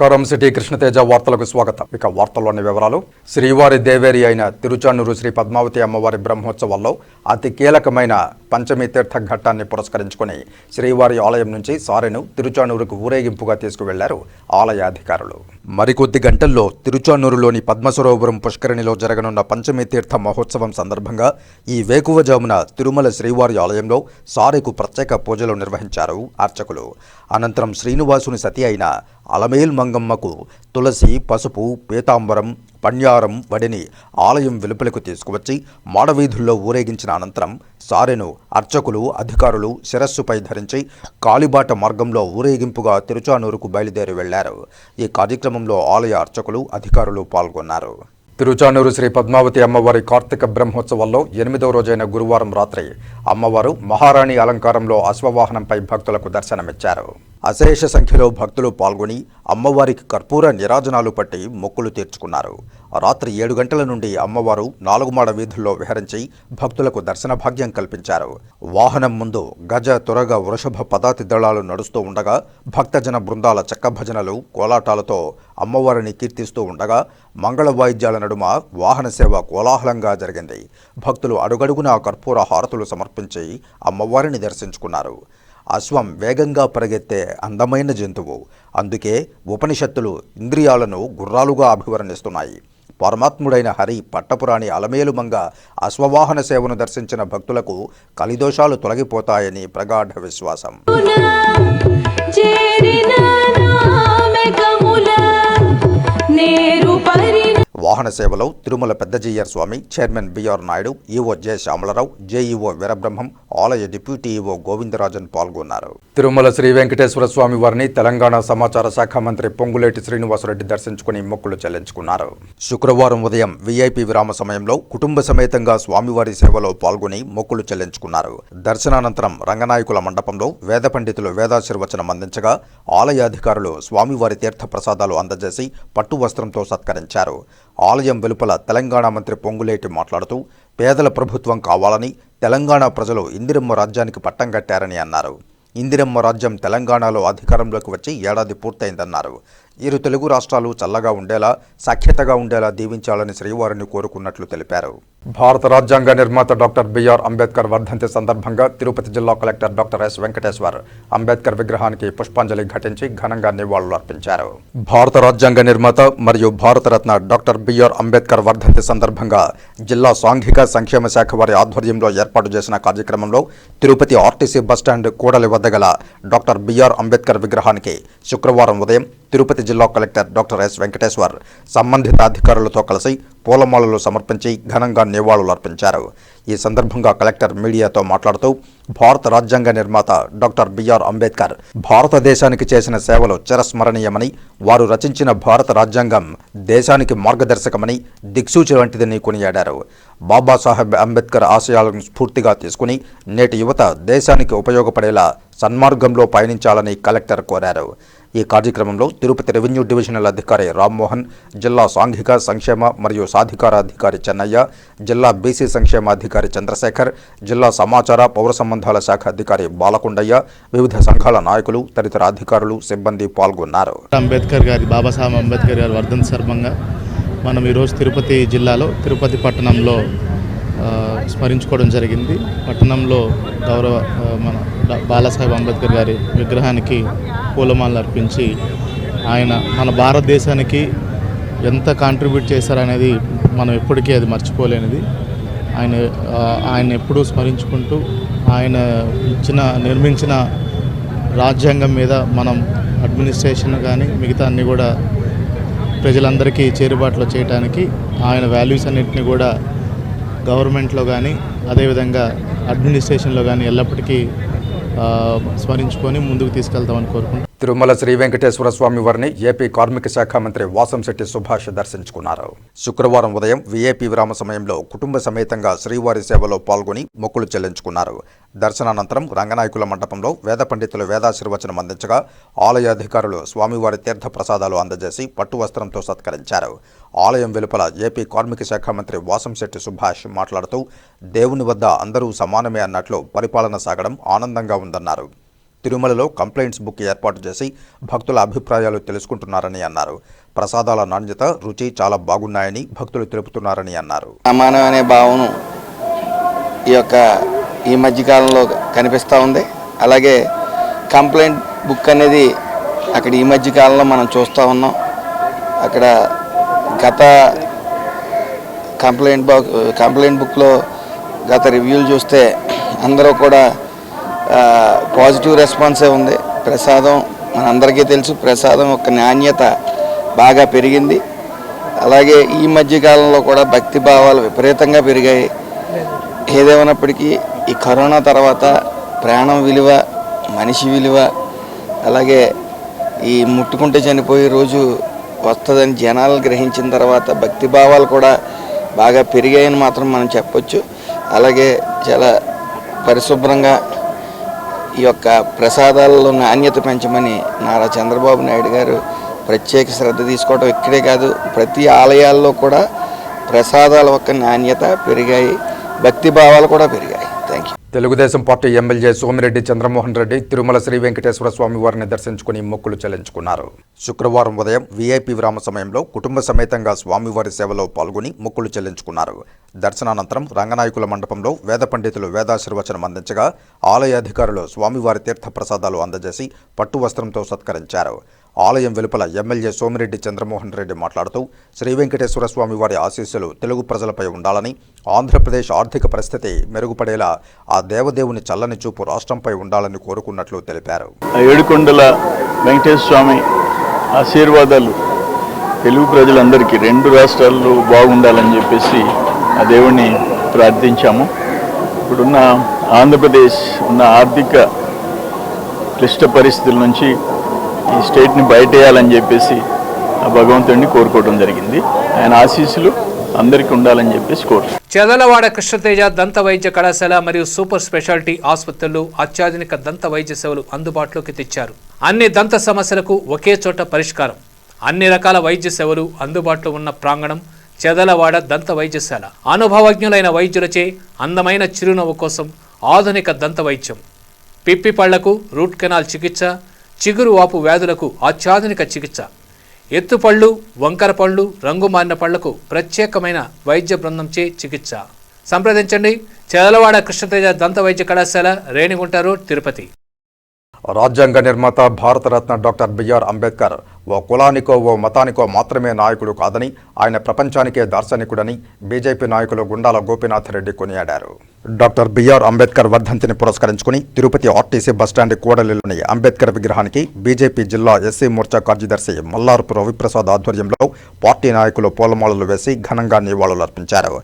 నమస్కారం. సిటీ కృష్ణతేజ వార్తలకు స్వాగతం. ఇక వార్తల్లోని వివరాలు. శ్రీవారి దేవేరి అయిన తిరుచానూరు శ్రీ పద్మావతి అమ్మవారి బ్రహ్మోత్సవాల్లో అతి కీలకమైన పంచమి తీర్థ ఘట్టాన్ని పురస్కరించుకుని శ్రీవారి ఆలయం నుంచి సారెను తిరుచానూరుకు ఊరేగింపుగా తీసుకువెళ్ళారు ఆలయ అధికారులు. మరికొద్ది గంటల్లో తిరుచానూరులోని పద్మసరోవరం పుష్కరిణిలో జరగనున్న పంచమి తీర్థ మహోత్సవం సందర్భంగా ఈ వేకువజామున తిరుమల శ్రీవారి ఆలయంలో సారెకు ప్రత్యేక పూజలు నిర్వహించారు అర్చకులు. అనంతరం శ్రీనివాసుని సతి అయిన అలమేల్ మంగమ్మకు తులసి పసుపు పీతాంబరం పణ్యారం వడిని ఆలయం వెలుపలకు తీసుకువచ్చి మాడవీధుల్లో ఊరేగించిన అనంతరం సారెను అర్చకులు అధికారులు శిరస్సుపై ధరించి కాలిబాట మార్గంలో ఊరేగింపుగా తిరుచానూరుకు బయలుదేరి వెళ్ళారు. ఈ కార్యక్రమంలో ఆలయ అర్చకులు అధికారులు పాల్గొన్నారు. తిరుచానూరు శ్రీ పద్మావతి అమ్మవారి కార్తీక బ్రహ్మోత్సవాల్లో ఎనిమిదవ రోజైన గురువారం రాత్రి అమ్మవారు మహారాణి అలంకారంలో అశ్వవాహనంపై భక్తులకు దర్శనమిచ్చారు. అశేష సంఖ్యలో భక్తులు పాల్గొని అమ్మవారికి కర్పూర నిరాజనాలు పట్టి మొక్కులు తీర్చుకున్నారు. రాత్రి ఏడు గంటల నుండి అమ్మవారు నాలుగుమాడ వీధుల్లో విహరించి భక్తులకు దర్శన భాగ్యం కల్పించారు. వాహనం ముందు గజ తురగ వృషభ పదాతి దళాలు నడుస్తూ ఉండగా భక్తజన బృందాల చెక్క భజనలు కోలాటాలతో అమ్మవారిని కీర్తిస్తూ ఉండగా మంగళ వాయిద్యాల నడుమ వాహన సేవ కోలాహలంగా జరిగింది. భక్తులు అడుగడుగునా కర్పూర హారతులు సమర్పించి అమ్మవారిని దర్శించుకున్నారు. అశ్వం వేగంగా పరిగెత్తే అందమైన జంతువు. అందుకే ఉపనిషత్తులు ఇంద్రియాలను గుర్రాలుగా అభివర్ణిస్తున్నాయి. పరమాత్ముడైన హరి పట్టపురాణి అలమేలుమంగ అశ్వవాహన సేవను దర్శించిన భక్తులకు కలిదోషాలు తొలగిపోతాయని ప్రగాఢ విశ్వాసం. నేరు వాహన సేవలో Tirumala Peddajeeyar Swami chairman BR Naidu EO J Shyamalarao JEO Veerabrahmam ఆలయ డిప్యూటీ ఈఓ గోవిందరాజన్ పాల్గొన్నారు. తిరుమల శ్రీ వెంకటేశ్వర స్వామి వారిని తెలంగాణ సమాచార శాఖ మంత్రి పొంగులేటి శ్రీనివాసరెడ్డి దర్శించుకుని మొక్కులు చెల్లించుకున్నారు. శుక్రవారం ఉదయం వీఐపీ విరామ సమయంలో కుటుంబ సమేతంగా స్వామివారి సేవలో పాల్గొని మొక్కులు చెల్లించుకున్నారు. దర్శనానంతరం రంగనాయకుల మండపంలో వేద పండితులు వేదాశీర్వచనం అందించగా ఆలయ అధికారులు స్వామివారి తీర్థ ప్రసాదాలు అందజేసి పట్టు వస్త్రంతో సత్కరించారు. ఆలయం వెలుపల తెలంగాణ మంత్రి పొంగులేటి మాట్లాడుతూ పేదల ప్రభుత్వం కావాలని తెలంగాణ ప్రజలు ఇందిరమ్మ రాజ్యానికి పట్టం కట్టారని అన్నారు. ఇందిరమ్మ రాజ్యం తెలంగాణలో అధికారంలోకి వచ్చి ఏడాది పూర్తయిందన్నారు. ఇరు తెలుగు రాష్ట్రాలు చల్లగా ఉండేలా సఖ్యతగా ఉండేలా దీవించాలని శ్రీవారిని కోరుకున్నట్లు తెలిపారు. భారత రాజ్యాంగ నిర్మాత డాక్టర్ బిఆర్ అంబేద్కర్ వర్ధంతి సందర్భంగా తిరుపతి జిల్లా collector doctor S Venkateshwar Ambedkar విగ్రహానికి పుష్పాంజలి ఘటించి ఘనంగా నివాళులర్పించారు భారత రాజ్యాంగ నిర్మాత మరియు భారతరత్న డాక్టర్ బిఆర్ అంబేద్కర్ వర్ధంతి సందర్భంగా జిల్లా సాంఘిక సంక్షేమ శాఖ వారి ఆధ్వర్యంలో ఏర్పాటు చేసిన కార్యక్రమంలో తిరుపతి ఆర్టీసీ బస్టాండ్ కూడలి వద్ద గల డాక్టర్ బిఆర్ అంబేద్కర్ విగ్రహానికి శుక్రవారం ఉదయం తిరుపతి జిల్లా కలెక్టర్ డాక్టర్ ఎస్ వెంకటేశ్వర్ సంబంధిత అధికారులతో కలిసి పూలమాలలు సమర్పించి ఘనంగా నివాళులర్పించారు ఈ సందర్భంగా కలెక్టర్ మీడియాతో మాట్లాడుతూ భారత రాజ్యాంగ నిర్మాత డాక్టర్ బిఆర్ అంబేద్కర్ భారతదేశానికి చేసిన సేవలు చిరస్మరణీయమని వారు రచించిన భారత రాజ్యాంగం దేశానికి మార్గదర్శకమని దిక్సూచి వంటిదని కొనియాడారు. బాబాసాహెబ్ అంబేద్కర్ ఆశయాలను స్ఫూర్తిగా తీసుకుని నేటి యువత దేశానికి ఉపయోగపడేలా సన్మార్గంలో పయనించాలని కలెక్టర్ కోరారు. ఈ కార్యక్రమంలో తిరుపతి రెవెన్యూ డివిజనల్ అధికారి రామ్మోహన్ జిల్లా సాంఘిక సంక్షేమ మరియు సాధికార అధికారి చెన్నయ్య జిల్లా బీసీ సంక్షేమ అధికారి చంద్రశేఖర్ జిల్లా సమాచార పౌర సంబంధాల శాఖ అధికారి బాలకొండయ్య వివిధ సంఘాల నాయకులు తదితర అధికారులు సిబ్బంది పాల్గొన్నారు. అంబేద్కర్ గారి బాబాసాహెబ్ అంబేద్కర్ గారి వర్ధంతి సందర్భంగా మనం ఈరోజు తిరుపతి జిల్లాలో తిరుపతి పట్టణంలో స్మరించుకోవడం జరిగింది. పట్టణంలో గౌరవ మన డా- బాలాసాహెబ్ అంబేద్కర్ గారి విగ్రహానికి పూలమాలలు అర్పించి ఆయన మన భారతదేశానికి ఎంత కాంట్రిబ్యూట్ చేశారనేది మనం ఎప్పటికీ అది మర్చిపోలేనిది. ఆయన ఆయన ఎప్పుడూ స్మరించుకుంటూ ఆయన ఇచ్చిన నిర్మించిన రాజ్యాంగం మీద మనం అడ్మినిస్ట్రేషన్ కానీ మిగతా అన్నీ కూడా ప్రజలందరికీ చేరుబాటులో చేయడానికి ఆయన వాల్యూస్ అన్నింటినీ కూడా గవర్నమెంట్లో కానీ అదేవిధంగా అడ్మినిస్ట్రేషన్లో కానీ ఎల్లప్పటికీ స్మరించుకొని ముందుకు తీసుకెళ్తామని కోరుకుంటున్నాను తిరుమల శ్రీ వెంకటేశ్వర స్వామి వారిని ఏపీ కార్మిక శాఖ మంత్రి వాసంశెట్టి సుభాష్ దర్శించుకున్నారు. శుక్రవారం ఉదయం విఏపీ విరామ సమయంలో కుటుంబ సమేతంగా శ్రీవారి సేవలో పాల్గొని మొక్కులు చెల్లించుకున్నారు. దర్శనానంతరం రంగనాయకుల మండపంలో వేద పండితులు వేదాశీర్వచనం అందించగా ఆలయ అధికారులు స్వామివారి తీర్థ ప్రసాదాలు అందజేసి పట్టు వస్త్రంతో సత్కరించారు. ఆలయం వెలుపల ఏపీ కార్మిక శాఖ మంత్రి వాసంశెట్టి సుభాష్ మాట్లాడుతూ దేవుని వద్ద అందరూ సమానమే అన్నట్లు పరిపాలన సాగడం ఆనందంగా ఉందన్నారు. తిరుమలలో కంప్లైంట్స్ బుక్ ఏర్పాటు చేసి భక్తుల అభిప్రాయాలు తెలుసుకుంటున్నారని అన్నారు. ప్రసాదాల నాణ్యత రుచి చాలా బాగున్నాయని భక్తులు తెలుపుతున్నారని అన్నారు. సమానం అనే భావన ఈ యొక్క ఈ మధ్యకాలంలో కనిపిస్తూ ఉంది. అలాగే కంప్లైంట్ బుక్ అనేది అక్కడ ఈ మధ్యకాలంలో మనం చూస్తూ ఉన్నాం. అక్కడ గత కంప్లైంట్ బాక్ కంప్లైంట్ బుక్లో గత రివ్యూలు చూస్తే అందరూ కూడా పాజిటివ్ రెస్పాన్సే ఉంది. ప్రసాదం మనందరికీ తెలుసు ప్రసాదం యొక్క నాణ్యత బాగా పెరిగింది. అలాగే ఈ మధ్య కాలంలో కూడా భక్తి భావాలు విపరీతంగా పెరిగాయి. ఏదేమైనప్పటికీ ఈ కరోనా తర్వాత ప్రాణం విలువ మనిషి విలువ అలాగే ఈ ముట్టుకుంటే చనిపోయే రోజు వస్తుందని జనాలు గ్రహించిన తర్వాత భక్తి భావాలు కూడా బాగా పెరిగాయని మాత్రం మనం చెప్పొచ్చు. అలాగే చాలా పరిశుభ్రంగా ఈ యొక్క ప్రసాదాలలో నాణ్యత పెంచమని నారా చంద్రబాబు నాయుడు గారు ప్రత్యేక శ్రద్ధ తీసుకోవడం ఇక్కడే కాదు ప్రతి ఆలయాల్లో కూడా ప్రసాదాల యొక్క నాణ్యత పెరిగాయి భక్తి భావాలు కూడా పెరిగాయి. తెలుగుదేశం పార్టీ ఎమ్మెల్యే సోమిరెడ్డి చంద్రమోహన్ రెడ్డి తిరుమల శ్రీ వెంకటేశ్వర స్వామి వారిని దర్శించుకుని మొక్కులు చెల్లించుకున్నారు. శుక్రవారం ఉదయం వీఐపీ విరామ సమయంలో కుటుంబ సమేతంగా స్వామివారి సేవలో పాల్గొని మొక్కులు చెల్లించుకున్నారు. దర్శనానంతరం రంగనాయకుల మండపంలో వేద పండితులు వేదాశీర్వచనం అందించగా ఆలయ అధికారులు స్వామివారి తీర్థ ప్రసాదాలు అందజేసి పట్టు వస్త్రంతో సత్కరించారు. ఆలయం వెలుపల ఎమ్మెల్యే సోమిరెడ్డి చంద్రమోహన్ రెడ్డి మాట్లాడుతూ శ్రీ వెంకటేశ్వర స్వామి వారి ఆశీస్సులు తెలుగు ప్రజలపై ఉండాలని ఆంధ్రప్రదేశ్ ఆర్థిక పరిస్థితి మెరుగుపడేలా ఆ దేవదేవుని చల్లని చూపు రాష్ట్రంపై ఉండాలని కోరుకున్నట్లు తెలిపారు. ఆ ఏడుకొండల వెంకటేశ్వర స్వామి ఆశీర్వాదాలు తెలుగు ప్రజలందరికీ రెండు రాష్ట్రాల్లో బాగుండాలని చెప్పేసి ఆ దేవుణ్ణి ప్రార్థించాము. ఇప్పుడున్న ఆంధ్రప్రదేశ్ ఉన్న ఆర్థిక క్లిష్ట పరిస్థితుల నుంచి ఈ స్టేట్ని బయటేయాలని చెప్పేసి ఆ భగవంతుడిని కోరుకోవడం జరిగింది. ఆయన ఆశీస్సులు అందరికీ ఉండాలని చెప్పేసి కోరు చెదలవాడ కృష్ణతేజ దంత వైద్య కళాశాల మరియు సూపర్ స్పెషాలిటీ ఆసుపత్రులు అత్యాధునిక దంత వైద్య సేవలు అందుబాటులోకి తెచ్చారు. అన్ని దంత సమస్యలకు ఒకే చోట పరిష్కారం. అన్ని రకాల వైద్య సేవలు అందుబాటులో ఉన్న ప్రాంగణం చెదలవాడ దంత వైద్యశాల. అనుభవజ్ఞులైన వైద్యులచే అందమైన చిరునవ్వు కోసం ఆధునిక దంత వైద్యం. పిప్పి పళ్ళకు రూట్ కెనాల్ చికిత్స చిగురు వాపు వ్యాధులకు అత్యాధునిక చికిత్స. ఎత్తుపళ్ళు వంకర పళ్ళు రంగు మారిన పళ్ళకు ప్రత్యేకమైన వైద్య బృందంచే చికిత్స. సంప్రదించండి. చెదలవాడ కృష్ణతేజ దంత వైద్య కళాశాల రేణిగుంటారు తిరుపతి. రాజ్యాంగ నిర్మాత భారతరత్న డాక్టర్ బిఆర్ అంబేద్కర్ ఓ కులానికో ఓ మతానికో మాత్రమే నాయకుడు కాదని ఆయన ప్రపంచానికే దార్శనికుడని బీజేపీ నాయకులు గుండాల గోపీనాథ్ రెడ్డి కొనియాడారు. డాక్టర్ బిఆర్ అంబేద్కర్ వర్ధంతిని పురస్కరించుకుని తిరుపతి ఆర్టీసీ బస్టాండ్ కూడలిలోని అంబేద్కర్ విగ్రహానికి బీజేపీ జిల్లా ఎస్సీ మోర్చా కార్యదర్శి మల్లారపు రవిప్రసాద్ ఆధ్వర్యంలో పార్టీ నాయకులు పూలమాలలు వేసి ఘనంగా నివాళులర్పించారు.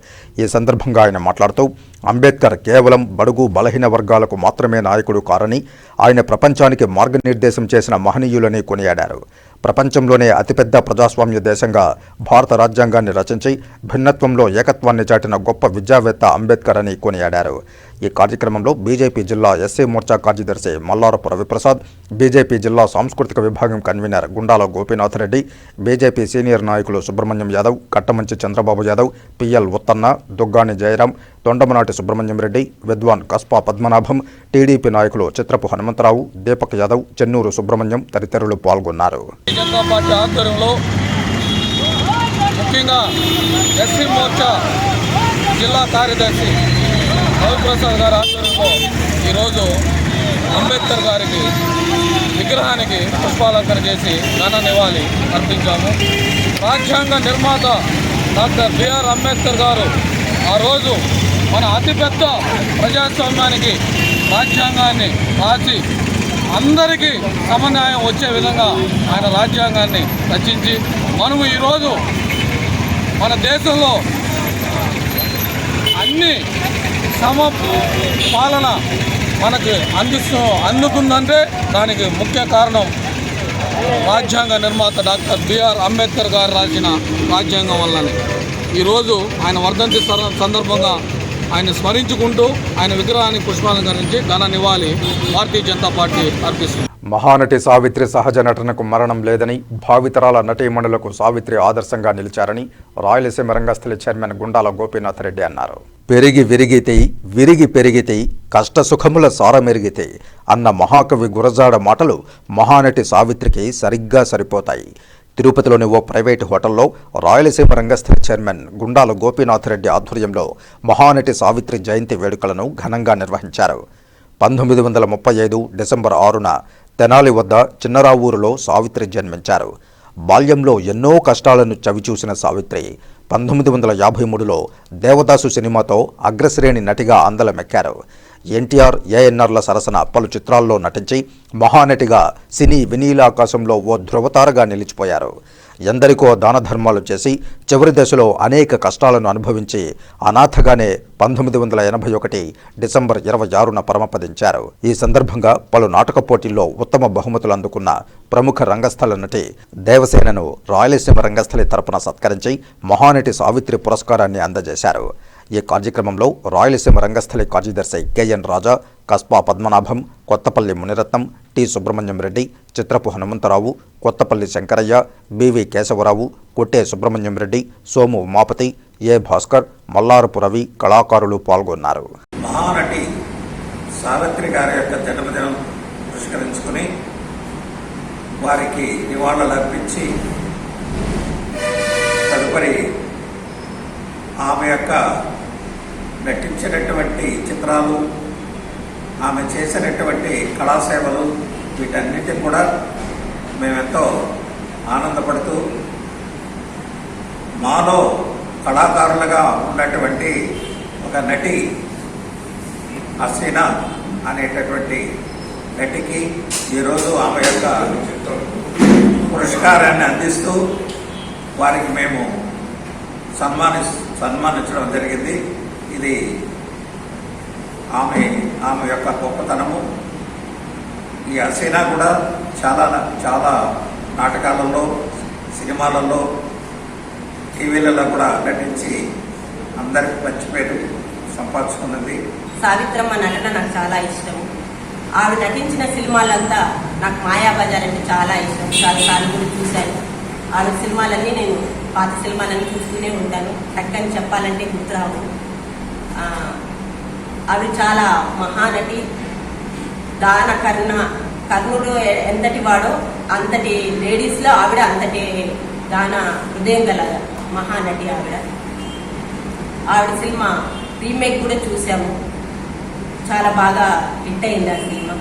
ఈ సందర్భంగా ఆయన మాట్లాడుతూ అంబేద్కర్ కేవలం బడుగు బలహీన వర్గాలకు మాత్రమే నాయకుడు కారని ఆయన ప్రపంచానికి మార్గనిర్దేశం చేసిన మహనీయులని కొనియాడారు. ప్రపంచంలోనే అతిపెద్ద ప్రజాస్వామ్య దేశంగా భారత రాజ్యాంగాన్ని రచించి భిన్నత్వంలో ఏకత్వాన్ని చాటిన గొప్ప విద్యావేత్త అంబేద్కర్ అని కొనియాడారు. ఈ కార్యక్రమంలో బీజేపీ జిల్లా ఎస్సీ మోర్చా కార్యదర్శి మల్లారపు రవిప్రసాద్ బీజేపీ జిల్లా సాంస్కృతిక విభాగం convener Gundala Gopinath Reddy BJP senior నాయకులు సుబ్రహ్మణ్యం యాదవ్ కట్టమంచి చంద్రబాబు యాదవ్ పిఎల్ ఉత్తన్న దుగ్గాని జయరాం తొండమనాటి సుబ్రహ్మణ్యం రెడ్డి విద్వాన్ కస్పా పద్మనాభం టీడీపీ నాయకులు చిత్రపు హనుమంతరావు దీపక్ యాదవ్ చెన్నూరు సుబ్రహ్మణ్యం తదితరులు పాల్గొన్నారు. ముఖ్యంగా ఎస్సీ మోర్చా జిల్లా కార్యదర్శి రవిప్రసాద్ గారి ఆధ్వర్యంలో ఈరోజు అంబేద్కర్ గారికి విగ్రహానికి పుష్పాలంకరణ చేసి ఘన నివాళి అర్పించాము. రాజ్యాంగ నిర్మాత డాక్టర్ బిఆర్ అంబేద్కర్ గారు ఆ రోజు మన అతిపెద్ద ప్రజాస్వామ్యానికి రాజ్యాంగాన్ని రాసి అందరికీ సమన్యాయం వచ్చే విధంగా ఆయన రాజ్యాంగాన్ని రచించి మనము ఈరోజు మన దేశంలో అన్ని సమ పాలన మనకు అందిస్తూ అందుకుందంటే దానికి ముఖ్య కారణం రాజ్యాంగ నిర్మాత డాక్టర్ బిఆర్ అంబేద్కర్ గారు రాసిన రాజ్యాంగం వల్లనే. ఈరోజు ఆయన వర్ధంతి సందర్భంగా ఆయన స్మరించుకుంటూ ఆయన విగ్రహానికి పుష్పాలంకరించి ఘన నివాళి భారతీయ జనతా పార్టీ అర్పిస్తుంది. మహానటి సావిత్రి సహజ నటనకు మరణం లేదని భావితరాల నటీమణులకు సావిత్రి ఆదర్శంగా నిలిచారని రాయలసీమ రంగస్థలి చైర్మన్ గుండాల గోపీనాథ్ రెడ్డి అన్నారు. పెరిగి విరిగితే విరిగి పెరిగితే కష్ట సుఖముల సారమెరిగితే అన్న మహాకవి గురజాడ మాటలు మహానటి సావిత్రికి సరిగ్గా సరిపోతాయి. తిరుపతిలోని ఓ ప్రైవేటు హోటల్లో రాయలసీమ రంగస్థల చైర్మన్ గుండాల గోపీనాథ్ రెడ్డి ఆధ్వర్యంలో మహానటి సావిత్రి జయంతి వేడుకలను ఘనంగా నిర్వహించారు. పంతొమ్మిది వందల ముప్పై ఐదు డిసెంబర్ ఆరున తెనాలి వద్ద చిన్నరావూరులో సావిత్రి జన్మించారు. బాల్యంలో ఎన్నో కష్టాలను చవిచూసిన సావిత్రి పంతొమ్మిది వందల యాభై మూడులో దేవదాసు సినిమాతో అగ్రశ్రేణి నటిగా అందలమెక్కారు. ఎన్టీఆర్ ఏఎన్ఆర్ల సరసన పలు చిత్రాల్లో నటించి మహానటిగా సినీ వినీలాకాశంలో ఓ ధృవతారగా నిలిచిపోయారు. ఎందరికో దాన ధర్మాలు చేసి చివరి దశలో అనేక కష్టాలను అనుభవించి అనాథగానే పంతొమ్మిది వందల ఎనభై ఒకటి డిసెంబర్ ఇరవై ఆరున పరమపదించారు. ఈ సందర్భంగా పలు నాటక పోటీల్లో ఉత్తమ బహుమతులు అందుకున్న ప్రముఖ రంగస్థల నటి దేవసేనను రాయలసీమ రంగస్థలి తరపున సత్కరించి మహానటి సావిత్రి పురస్కారాన్ని అందజేశారు. ఈ కార్యక్రమంలో రాయలసీమ రంగస్థలి కార్యదర్శి KN Raja Kaspa Padmanabham Kottapalli Muniratnam T. Subrahmanyam Reddy Chitrapu Hanumantharao Kottapalli Shankaraiah BV Keshavarao Kotte Subrahmanyam Reddy Somu Umapathi ఏ. భాస్కర్ మల్లారపు రవి కళాకారులు పాల్గొన్నారు. మహానటి సావిత్రి గారి యొక్క జన్మదినం పురస్కరించుకుని వారికి నివాళులు అర్పించి తదుపరి ఆమె యొక్క నటించినటువంటి చిత్రాలు ఆమె చేసినటువంటి కళాసేవలు వీటన్నిటి కూడా మేమెంతో ఆనందపడుతూ మాలో కళాకారులుగా ఉన్నటువంటి ఒక నటి హసీనా అనేటటువంటి నటికి ఈరోజు ఆమె యొక్క పురస్కారాన్ని అందిస్తూ వారికి మేము సన్మాని సన్మానించడం జరిగింది. ఇది ఆమె ఆమె యొక్క గొప్పతనము. ఈ హసీనా కూడా చాలా చాలా నాటకాలలో సినిమాలలో టీవీలలో కూడా నటించి అందరికి మంచి పేరు సంపాదించుకున్నది. సావిత్రమ్మ నటన నాకు చాలా ఇష్టం ఆవిడ నటించిన సినిమాలంతా నాకు మాయాబజార్ అంటే చాలా ఇష్టం. చాలాసార్లు కూడా చూశాను. ఆవిడ సినిమాలన్నీ నేను పాత సినిమాలన్నీ చూస్తూనే ఉంటాను. టక్కని చెప్పాలంటే గుర్తురావు అవి చాలా మహానటి. దాన కర్ణ కర్ణుడు ఎంతటి వాడో అంతటి లేడీస్లో ఆవిడ అంతటి దాన హృదయం గల మహానటి ఆవిడ. ఆవిడ సినిమా రీమేక్ కూడా చూసాము. చాలా బాగా హిట్ అయింది ఆ సినిమా.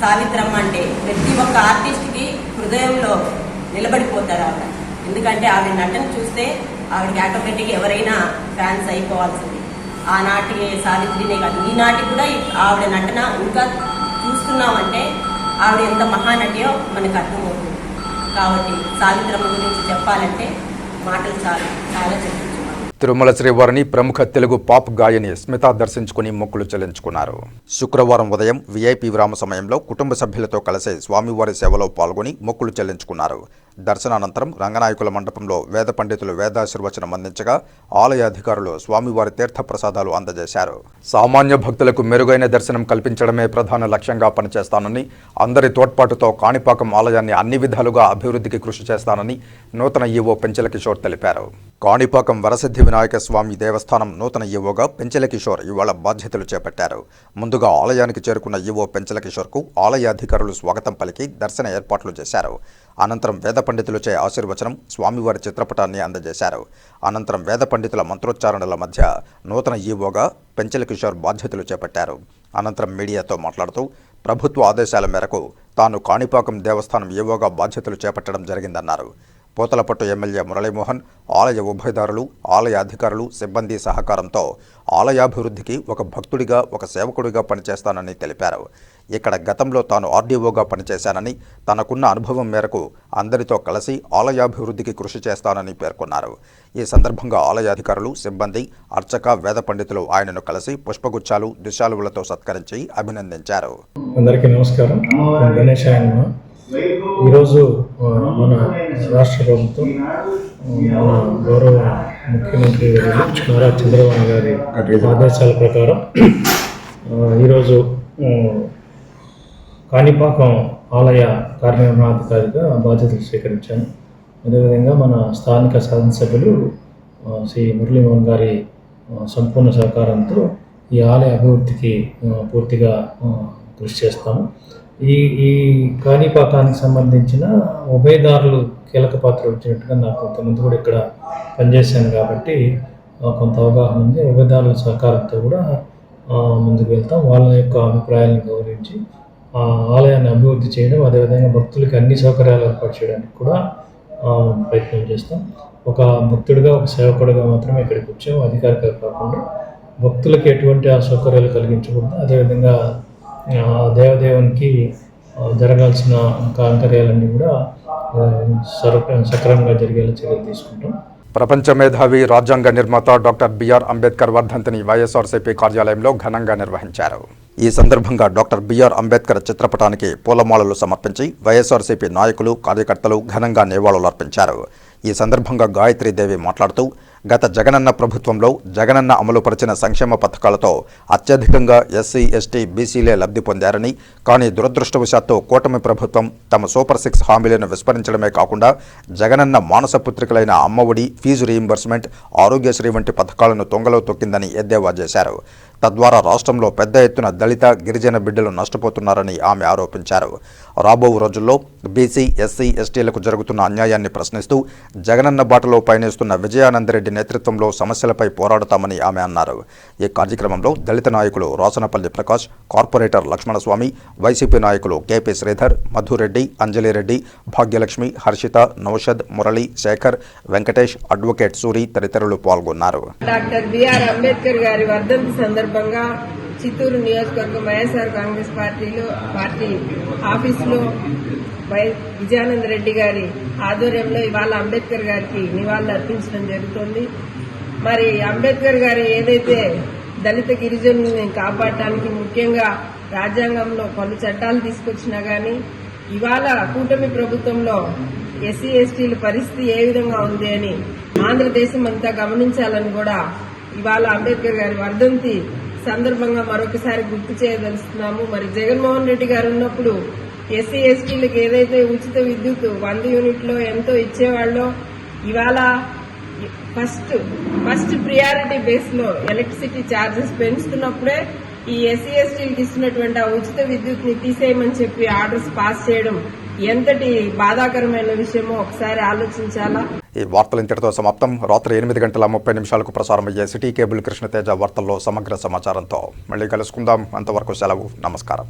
సావిత్రమ్మ అంటే ప్రతి ఒక్క ఆర్టిస్ట్కి హృదయంలో నిలబడిపోతారు ఆవిడ. ఎందుకంటే ఆవిడ నటన చూస్తే ఆవిడకి ఆటోమేటిక్ ఎవరైనా ఫ్యాన్స్ అయిపోవాల్సింది. ఆనాటి సావిత్రినే కాదు. ఈనాటి కూడా ఆవిడ నటన ఇంకా చూస్తున్నామంటే ఆవిడ ఎంత మహానటియో మనకు అర్థమవుతుంది. కాబట్టి సావిత్రమ్మ గురించి చెప్పాలంటే మాటలు చాలు. చాలా చెప్పచ్చు తిరుమల శ్రీవారిని ప్రముఖ తెలుగు పాప్ గాయని స్మిత దర్శించుకుని మొక్కులు చెల్లించుకున్నారు. శుక్రవారం ఉదయం వీఐపీ విరామ సమయంలో కుటుంబ సభ్యులతో కలిసి స్వామివారి సేవలో పాల్గొని మొక్కులు చెల్లించుకున్నారు. దర్శనానంతరం రంగనాయకుల మండపంలో వేద పండితులు వేదాశీర్వచనం అందించగా ఆలయ అధికారులు స్వామివారి తీర్థ ప్రసాదాలు అందజేశారు. సామాన్య భక్తులకు మెరుగైన దర్శనం కల్పించడమే ప్రధాన లక్ష్యంగా పనిచేస్తానని అందరి తోడ్పాటుతో కాణిపాకం ఆలయాన్ని అన్ని విధాలుగా అభివృద్ధికి కృషి చేస్తానని నూతన ఈవో పెంచల కిషోర్ తెలిపారు. కాణిపాకం వరసిద్ధి వినాయక స్వామి దేవస్థానం నూతన ఈవోగా పెంచల కిషోర్ ఇవాళ బాధ్యతలు చేపట్టారు. ముందుగా ఆలయానికి చేరుకున్న ఈవో పెంచల కిషోర్కు ఆలయ అధికారులు స్వాగతం పలికి దర్శన ఏర్పాట్లు చేశారు. అనంతరం వేద పండితులచే ఆశీర్వచనం స్వామివారి చిత్రపటాన్ని అందజేశారు. అనంతరం వేద పండితుల మంత్రోచ్చారణల మధ్య నూతన ఈవోగా పెంచల కిషోర్ బాధ్యతలు చేపట్టారు. అనంతరం మీడియాతో మాట్లాడుతూ ప్రభుత్వ ఆదేశాల మేరకు తాను కాణిపాకం దేవస్థానం ఈవోగా బాధ్యతలు చేపట్టడం జరిగిందన్నారు. పోతలపట్టు ఎమ్మెల్యే మురళీమోహన్ ఆలయ ఉభయదారులు ఆలయ అధికారులు సిబ్బంది సహకారంతో ఆలయాభివృద్ధికి ఒక భక్తుడిగా ఒక సేవకుడిగా పనిచేస్తానని తెలిపారు. ఇక్కడ గతంలో తాను ఆర్డీఓగా పనిచేశానని తనకున్న అనుభవం మేరకు అందరితో కలిసి ఆలయాభివృద్ధికి కృషి చేస్తానని పేర్కొన్నారు. ఈ సందర్భంగా ఆలయ అధికారులు సిబ్బంది అర్చక వేద పండితులు ఆయనను కలిసి పుష్పగుచ్చాలు దిశాలువులతో సత్కరించి అభినందించారు. అందరికీ నమస్కారం. గణేష్ ఈరోజు మన రాష్ట్ర ప్రభుత్వం మన గౌరవ ముఖ్యమంత్రి నారా చంద్రబాబు గారి ఆదేశాల ప్రకారం ఈరోజు కాణిపాకం ఆలయ కార్యనిర్వహణాధికారిగా బాధ్యతలు స్వీకరించాను. అదేవిధంగా మన స్థానిక శాసనసభ్యులు ఆ, శ్రీ మురళీమోహన్ గారి సంపూర్ణ సహకారంతో ఈ ఆలయ అభివృద్ధికి పూర్తిగా కృషి చేస్తాము. ఈ ఈ కాణిపాకానికి సంబంధించిన ఉభయదారులు కీలక పాత్ర వచ్చినట్టుగా నాకు కొంతమంది కూడా ఇక్కడ పనిచేశాను కాబట్టి కొంత అవగాహన ఉంది. ఉభయదారుల సహకారంతో కూడా ముందుకు వెళ్తాం. వాళ్ళ యొక్క అభిప్రాయాలను గౌరవించి ఆ ఆలయాన్ని అభివృద్ధి చేయడం అదేవిధంగా భక్తులకి అన్ని సౌకర్యాలు ఏర్పాటు చేయడానికి కూడా ప్రయత్నం చేస్తాం. ఒక భక్తుడిగా ఒక సేవకుడిగా మాత్రమే ఇక్కడికి వచ్చాం. అధికారిగా కాకుండా భక్తులకి ఎటువంటి అసౌకర్యాలు కలిగించకూడదు. అదేవిధంగా దేవదేవునికి జరగాల్సిన కార్యక్రమాలన్నీ కూడా సర సక్రమంగా జరిగేలా చర్యలు తీసుకుంటాం. ప్రపంచ మేధావి రాజ్యాంగ నిర్మాత డాక్టర్ బిఆర్ అంబేద్కర్ వర్ధంతిని వైఎస్ఆర్సీపీ కార్యాలయంలో ఘనంగా నిర్వహించారు. ఈ సందర్భంగా డాక్టర్ బిఆర్ అంబేద్కర్ చిత్రపటానికి పూలమాలలు సమర్పించి వైఎస్ఆర్సీపీ నాయకులు కార్యకర్తలు ఘనంగా నివాళులర్పించారు. ఈ సందర్భంగా గాయత్రీదేవి మాట్లాడుతూ గత జగనన్న ప్రభుత్వంలో జగనన్న అమలుపరిచిన సంక్షేమ పథకాలతో అత్యధికంగా ఎస్సీ ఎస్టీ బీసీలే లబ్ధి పొందారని కానీ దురదృష్టవశాత్తు కూటమి ప్రభుత్వం తమ సూపర్ సిక్స్ హామీలను విస్మరించడమే కాకుండా జగనన్న మానస పుత్రికలైన అమ్మఒడి ఫీజు రీయింబర్స్మెంట్ ఆరోగ్యశ్రీ వంటి పథకాలను తొంగలో తొక్కిందని ఎద్దేవా చేశారు. తద్వారా రాష్ట్రంలో పెద్ద ఎత్తున దళిత గిరిజన బిడ్డలు నష్టపోతున్నారని ఆమె ఆరోపించారు. రాబో రోజుల్లో బీసీ ఎస్సీ ఎస్టీలకు జరుగుతున్న అన్యాయాన్ని ప్రశ్నిస్తూ జగనన్న బాటలో పయనిస్తున్న విజయానందరెడ్డి నేతృత్వంలో సమస్యలపై పోరాడతామని ఆమె అన్నారు. ఈ కార్యక్రమంలో దళిత నాయకులు రోసనపల్లి ప్రకాష్ కార్పొరేటర్ లక్ష్మణస్వామి వైసీపీ నాయకులు కేపీ శ్రీధర్ మధురెడ్డి అంజలిరెడ్డి భాగ్యలక్ష్మి హర్షిత నౌషద్ మురళి శేఖర్ వెంకటేష్ అడ్వకేట్ సూరి తదితరులు పాల్గొన్నారు. డాక్టర్ బిఆర్ అంబేద్కర్ గారి వర్ధంతి సందర్భంగా చిత్తూరు నియోజకవర్గం వైఎస్ఆర్ కాంగ్రెస్ పార్టీలో పార్టీ ఆఫీసులో వై విజయానంద రెడ్డి గారి ఆధ్వర్యంలో ఇవాళ అంబేద్కర్ గారికి నివాళులు అర్పించడం జరుగుతుంది. మరి అంబేద్కర్ గారు ఏదైతే దళిత గిరిజనుల్ని కాపాడటానికి ముఖ్యంగా రాజ్యాంగంలో పలు చట్టాలు తీసుకొచ్చినా కానీ ఇవాళ కూటమి ప్రభుత్వంలో ఎస్సీ ఎస్టీల పరిస్థితి ఏ విధంగా ఉంది అని ఆంధ్రదేశం అంతా గమనించాలని కూడా ఇవాళ అంబేద్కర్ గారి వర్ధంతి సందర్భంగా మరొకసారి గుర్తు చేయదలుస్తున్నాము మరి జగన్మోహన్ రెడ్డి గారు ఉన్నప్పుడు ఎస్సీ ఎస్టీలకు ఏదైతే ఉచిత విద్యుత్ వంద యూనిట్లో ఎంతో ఇచ్చేవాళ్ళో ఇవాళ ఫస్ట్ ఫస్ట్ ప్రియారిటీ బేస్లో ఎలక్ట్రిసిటీ ఛార్జెస్ పెంచుతున్నప్పుడే ఈ ఎస్సీ ఎస్టీలకు ఇస్తున్నటువంటి ఆ ఉచిత విద్యుత్ని తీసేయమని చెప్పి ఆర్డర్స్ పాస్ చేయడం ఎంతటి బాధాకరమైన విషయమో ఒకసారి ఆలోచించాలా? ఈ వార్తలు ఇంతటితో సమాప్తం. రాత్రి ఎనిమిది గంటల ముప్పై నిమిషాలకు ప్రసారమయ్యే సిటీ కేబుల్ కృష్ణతేజ వార్తల్లో సమగ్ర సమాచారంతో మళ్ళీ కలుసుకుందాం. అంతవరకు సెలవు. నమస్కారం.